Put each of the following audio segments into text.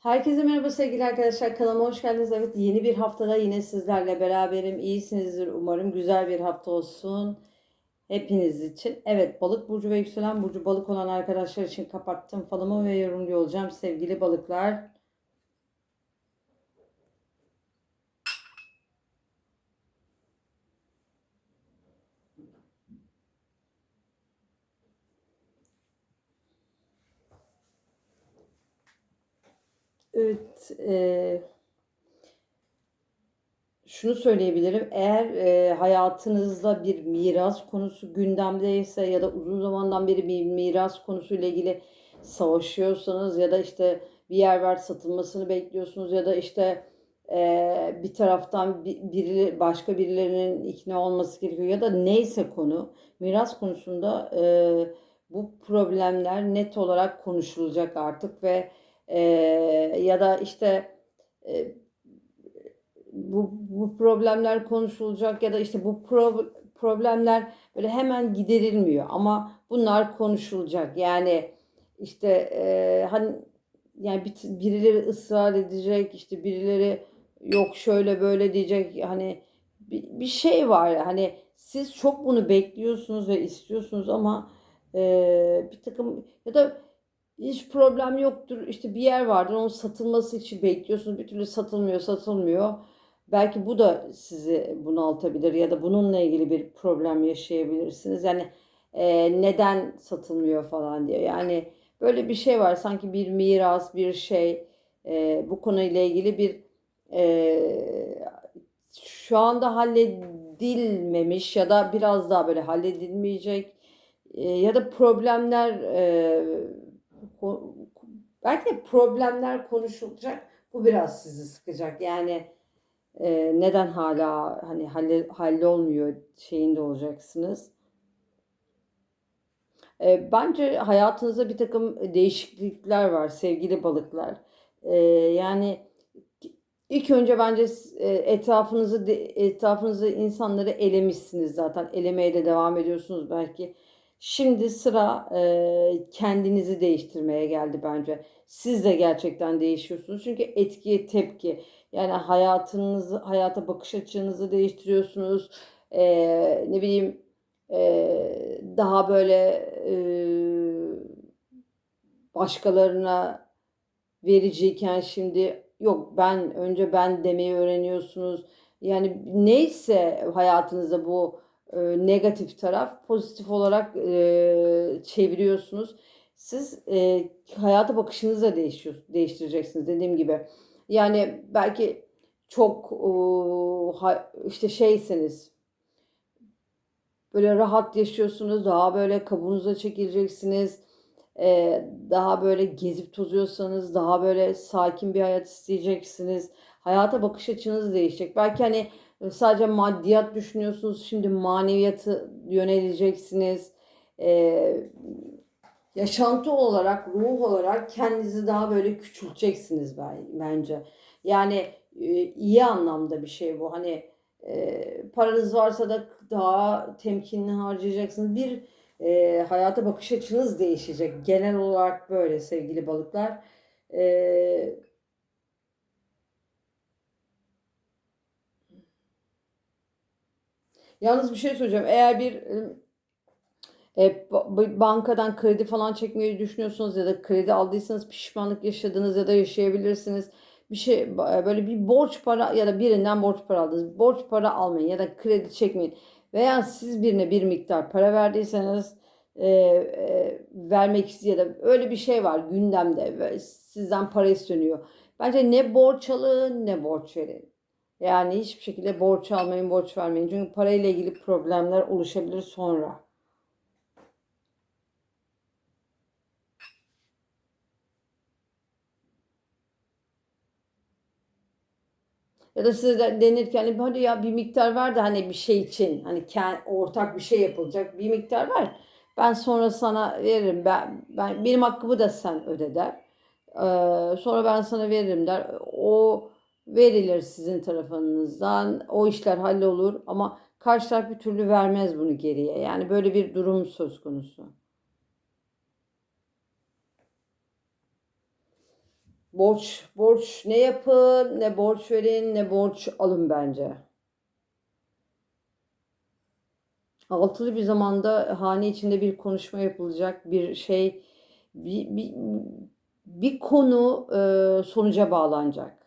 Herkese merhaba sevgili arkadaşlar. Kanalıma hoş geldiniz. Evet yeni bir haftada yine sizlerle beraberim. İyisinizdir umarım. Güzel bir hafta olsun. Hepiniz için. Evet balık burcu ve yükselen burcu balık olan arkadaşlar için kapattım falımı ve yorumcu olacağım sevgili balıklar. Evet, e, şunu söyleyebilirim. Eğer e, hayatınızda bir miras konusu gündemdeyse ya da uzun zamandan beri bir miras konusuyla ilgili savaşıyorsanız ya da işte bir yer var satılmasını bekliyorsunuz ya da işte e, bir taraftan bir, biri başka birilerinin ikna olması gerekiyor ya da neyse konu miras konusunda e, bu problemler net olarak konuşulacak artık ve e, ya da işte e, bu, bu problemler konuşulacak ya da işte bu pro- problemler böyle hemen giderilmiyor. Ama bunlar konuşulacak. Yani işte e, hani yani bir- birileri ısrar edecek işte birileri yok şöyle böyle diyecek. Hani bir, bir şey var. Hani siz çok bunu bekliyorsunuz ve istiyorsunuz ama e, bir takım ya da hiç problem yoktur işte bir yer vardır onun satılması için bekliyorsunuz bir türlü satılmıyor satılmıyor. Belki bu da sizi bunaltabilir ya da bununla ilgili bir problem yaşayabilirsiniz. Yani e, neden satılmıyor falan diye. Yani böyle bir şey var sanki bir miras bir şey e, bu konuyla ilgili bir e, şu anda halledilmemiş ya da biraz daha böyle halledilmeyecek e, ya da problemler e, belki de problemler konuşulacak. Bu biraz sizi sıkacak. Yani e, neden hala hani halle, hallolmuyor şeyinde olacaksınız. E, bence hayatınızda bir takım değişiklikler var sevgili balıklar. E, yani ilk önce bence e, etrafınızı etrafınızda insanları elemişsiniz zaten. Elemeye de devam ediyorsunuz belki. Şimdi sıra e, kendinizi değiştirmeye geldi bence. Siz de gerçekten değişiyorsunuz. Çünkü etkiye tepki. Yani hayatınızı, hayata bakış açınızı değiştiriyorsunuz. E, ne bileyim e, daha böyle e, başkalarına vericiyken şimdi yok ben önce ben demeyi öğreniyorsunuz. Yani neyse hayatınızda bu e, negatif taraf pozitif olarak e, çeviriyorsunuz. Siz e, hayata bakışınızı da değişiyor, değiştireceksiniz dediğim gibi. Yani belki çok e, ha- işte şeyseniz böyle rahat yaşıyorsunuz. Daha böyle kabuğunuza çekileceksiniz. Ee, daha böyle gezip tozuyorsanız daha böyle sakin bir hayat isteyeceksiniz. Hayata bakış açınız değişecek. Belki hani sadece maddiyat düşünüyorsunuz. Şimdi maneviyatı yöneleceksiniz. Ee, yaşantı olarak, ruh olarak kendinizi daha böyle küçülteceksiniz ben- bence. Yani e, iyi anlamda bir şey bu. Hani e, paranız varsa da daha temkinli harcayacaksınız. Bir e, hayata bakış açınız değişecek. Genel olarak böyle sevgili balıklar. E, yalnız bir şey söyleyeceğim. Eğer bir e, ba- bankadan kredi falan çekmeyi düşünüyorsunuz ya da kredi aldıysanız pişmanlık yaşadınız ya da yaşayabilirsiniz. Bir şey ba- böyle bir borç para ya da birinden borç para aldınız. Borç para almayın ya da kredi çekmeyin. Veya siz birine bir miktar para verdiyseniz e, e, vermek istiyor da öyle bir şey var gündemde sizden para isteniyor. Bence ne borç alın ne borç verin. Yani hiçbir şekilde borç almayın, borç vermeyin. Çünkü parayla ilgili problemler oluşabilir sonra. Ya da size de denirken hani hadi ya bir miktar ver de hani bir şey için hani ortak bir şey yapılacak bir miktar ver. Ben sonra sana veririm. Ben, ben benim hakkımı da sen öde der. Ee, sonra ben sana veririm der. O verilir sizin tarafınızdan. O işler hallolur ama karşı taraf bir türlü vermez bunu geriye. Yani böyle bir durum söz konusu. borç borç ne yapın, ne borç verin, ne borç alın bence. Altılı bir zamanda hane içinde bir konuşma yapılacak, bir şey, bir, bir, bir konu e, sonuca bağlanacak.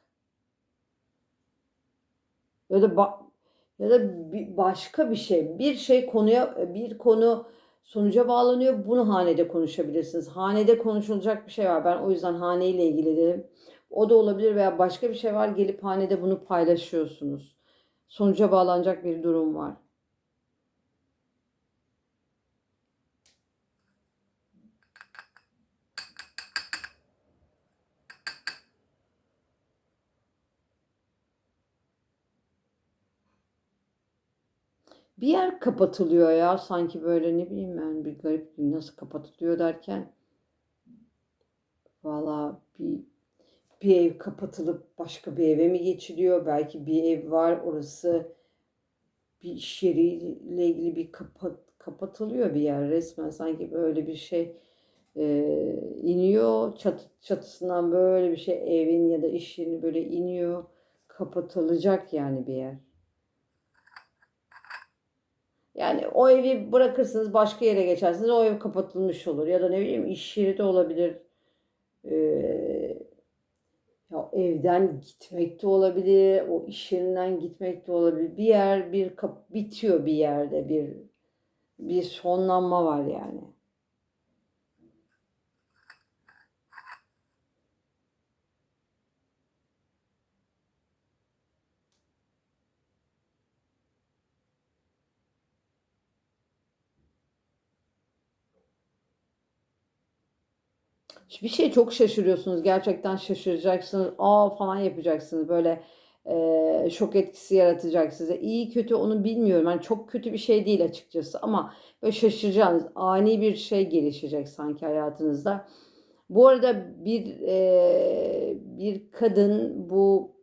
Ya da ba- ya da bir başka bir şey, bir şey konuya, bir konu sonuca bağlanıyor. Bunu hanede konuşabilirsiniz. Hanede konuşulacak bir şey var. Ben o yüzden haneyle ilgili dedim. O da olabilir veya başka bir şey var. Gelip hanede bunu paylaşıyorsunuz. Sonuca bağlanacak bir durum var. Bir yer kapatılıyor ya sanki böyle ne bileyim ben bir garip nasıl kapatılıyor derken valla bir bir ev kapatılıp başka bir eve mi geçiliyor? Belki bir ev var orası bir iş yeriyle ilgili bir kapat, kapatılıyor bir yer resmen sanki böyle bir şey e, iniyor çat, çatısından böyle bir şey evin ya da iş yerini böyle iniyor kapatılacak yani bir yer. Yani o evi bırakırsınız başka yere geçersiniz o ev kapatılmış olur ya da ne bileyim iş yeri de olabilir. Ee, ya evden gitmek de olabilir, o iş yerinden gitmek de olabilir. Bir yer bir kap bitiyor bir yerde bir bir sonlanma var yani. Bir şey çok şaşırıyorsunuz. Gerçekten şaşıracaksınız. Aa falan yapacaksınız. Böyle e, şok etkisi yaratacak size. İyi kötü onu bilmiyorum. Yani çok kötü bir şey değil açıkçası. Ama böyle şaşıracağınız ani bir şey gelişecek sanki hayatınızda. Bu arada bir e, bir kadın bu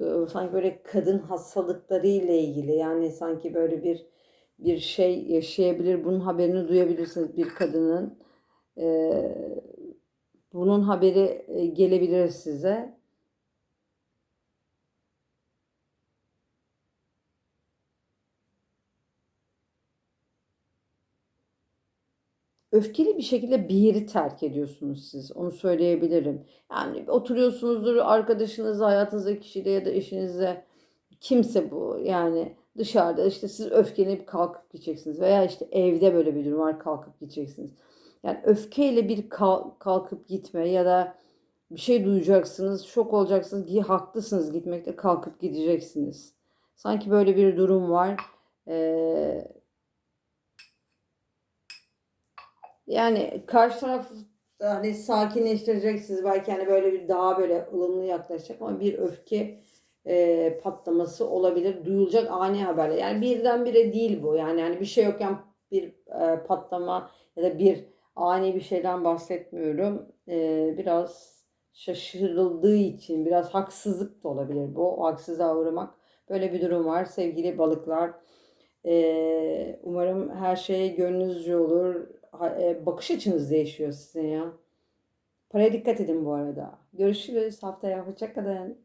e, sanki böyle kadın hastalıkları ile ilgili yani sanki böyle bir bir şey yaşayabilir. Bunun haberini duyabilirsiniz bir kadının. E, bunun haberi e, gelebilir size. Öfkeli bir şekilde bir yeri terk ediyorsunuz siz. Onu söyleyebilirim. Yani oturuyorsunuzdur arkadaşınızla, hayatınızdaki kişiyle ya da eşinizle. Kimse bu. Yani dışarıda işte siz öfkelenip kalkıp gideceksiniz. Veya işte evde böyle bir durum var kalkıp gideceksiniz. Yani öfkeyle bir kalkıp gitme ya da bir şey duyacaksınız, şok olacaksınız. ki Haklısınız gitmekte kalkıp gideceksiniz. Sanki böyle bir durum var. Ee, yani karşı taraf hani sakinleştireceksiniz. Belki hani böyle bir daha böyle ılımlı yaklaşacak ama bir öfke e, patlaması olabilir. Duyulacak ani haberler. Yani birdenbire değil bu. Yani yani bir şey yokken bir e, patlama ya da bir ani bir şeyden bahsetmiyorum. Biraz şaşırıldığı için biraz haksızlık da olabilir bu. O haksızlığa uğramak. Böyle bir durum var sevgili balıklar. Umarım her şey gönlünüzce olur. E, bakış açınız değişiyor sizin ya. Paraya dikkat edin bu arada. Görüşürüz haftaya. Hoşçakalın.